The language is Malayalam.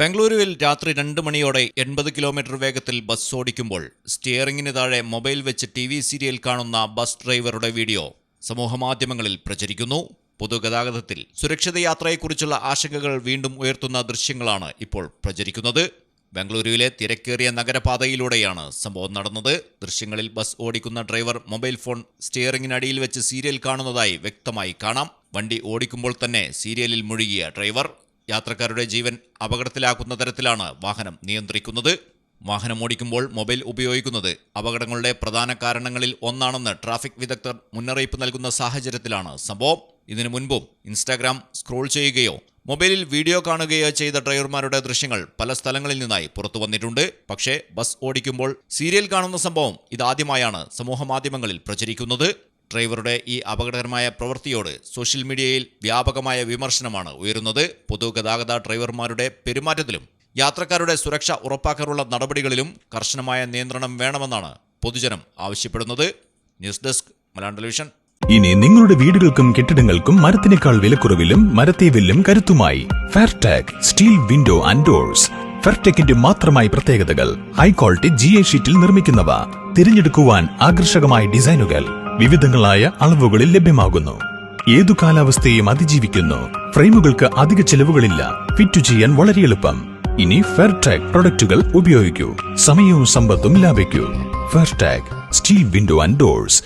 ബംഗളൂരുവിൽ രാത്രി രണ്ട് മണിയോടെ എൺപത് കിലോമീറ്റർ വേഗത്തിൽ ബസ് ഓടിക്കുമ്പോൾ സ്റ്റിയറിംഗിന് താഴെ മൊബൈൽ വെച്ച് ടി വി സീരിയൽ കാണുന്ന ബസ് ഡ്രൈവറുടെ വീഡിയോ സമൂഹമാധ്യമങ്ങളിൽ പ്രചരിക്കുന്നു. പൊതുഗതാഗതത്തിൽ സുരക്ഷിത യാത്രയെക്കുറിച്ചുള്ള ആശങ്കകൾ വീണ്ടും ഉയർത്തുന്ന ദൃശ്യങ്ങളാണ് ഇപ്പോൾ പ്രചരിക്കുന്നത്. ബംഗളൂരുവിലെ തിരക്കേറിയ നഗരപാതയിലൂടെയാണ് സംഭവം നടന്നത്. ദൃശ്യങ്ങളിൽ ബസ് ഓടിക്കുന്ന ഡ്രൈവർ മൊബൈൽ ഫോൺ സ്റ്റിയറിംഗിനടിയിൽ വെച്ച് സീരിയൽ കാണുന്നതായി വ്യക്തമായി കാണാം. വണ്ടി ഓടിക്കുമ്പോൾ തന്നെ സീരിയലിൽ മുഴുകിയ ഡ്രൈവർ യാത്രക്കാരുടെ ജീവൻ അപകടത്തിലാക്കുന്ന തരത്തിലാണ് വാഹനം നിയന്ത്രിക്കുന്നത്. വാഹനം ഓടിക്കുമ്പോൾ മൊബൈൽ ഉപയോഗിക്കുന്നത് അപകടങ്ങളുടെ പ്രധാന കാരണങ്ങളിൽ ഒന്നാണെന്ന് ട്രാഫിക് വിദഗ്ധർ മുന്നറിയിപ്പ് നൽകുന്ന സാഹചര്യത്തിലാണ് സംഭവം. ഇതിനു മുൻപും ഇൻസ്റ്റാഗ്രാം സ്ക്രോൾ ചെയ്യുകയോ മൊബൈലിൽ വീഡിയോ കാണുകയോ ചെയ്ത ഡ്രൈവർമാരുടെ ദൃശ്യങ്ങൾ പല സ്ഥലങ്ങളിൽ നിന്നായി പുറത്തു വന്നിട്ടുണ്ട്. പക്ഷേ ബസ് ഓടിക്കുമ്പോൾ സീരിയൽ കാണുന്ന സംഭവം ഇതാദ്യമായാണ് സമൂഹമാധ്യമങ്ങളിൽ പ്രചരിക്കുന്നത്. ഡ്രൈവറുടെ ഈ അപകടകരമായ പ്രവൃത്തിയോട് സോഷ്യൽ മീഡിയയിൽ വ്യാപകമായ വിമർശനമാണ് ഉയരുന്നത്. പൊതുഗതാഗത ഡ്രൈവർമാരുടെ പെരുമാറ്റത്തിലും യാത്രക്കാരുടെ സുരക്ഷ ഉറപ്പാക്കാനുള്ള നടപടികളിലും കർശനമായ നിയന്ത്രണം വേണമെന്നാണ് പൊതുജനം ആവശ്യപ്പെടുന്നത്. News desk Malayalam television. ഇനി നിങ്ങളുടെ വീടുകൾക്കും കെട്ടിടങ്ങൾക്കും മരത്തിനേക്കാൾ വിലക്കുറവിലും മരത്തെ വില്ലും കരുത്തുമായി Fairtag steel window and doors ഫെർടെക്കിന്റെ മാത്രമായി പ്രത്യേകതകൾ. ഹൈ ക്വാളിറ്റി ജി എ ഷീറ്റിൽ നിർമ്മിക്കുന്നവ. തിരഞ്ഞെടുക്കുവാൻ ആകർഷകമായ ഡിസൈനുകൾ വിവിധങ്ങളായ അളവുകളിൽ ലഭ്യമാകുന്നു. ഏതു കാലാവസ്ഥയും അതിജീവിക്കുന്നു. ഫ്രെയിമുകൾക്ക് അധിക ചെലവുകളില്ല. ഫിറ്റ് ചെയ്യാൻ വളരെ എളുപ്പം. ഇനി ഫെയർടാഗ് പ്രൊഡക്റ്റുകൾ ഉപയോഗിക്കൂ. സമയവും സമ്പത്തും ലാഭിക്കൂ. Fairtag steel window and doors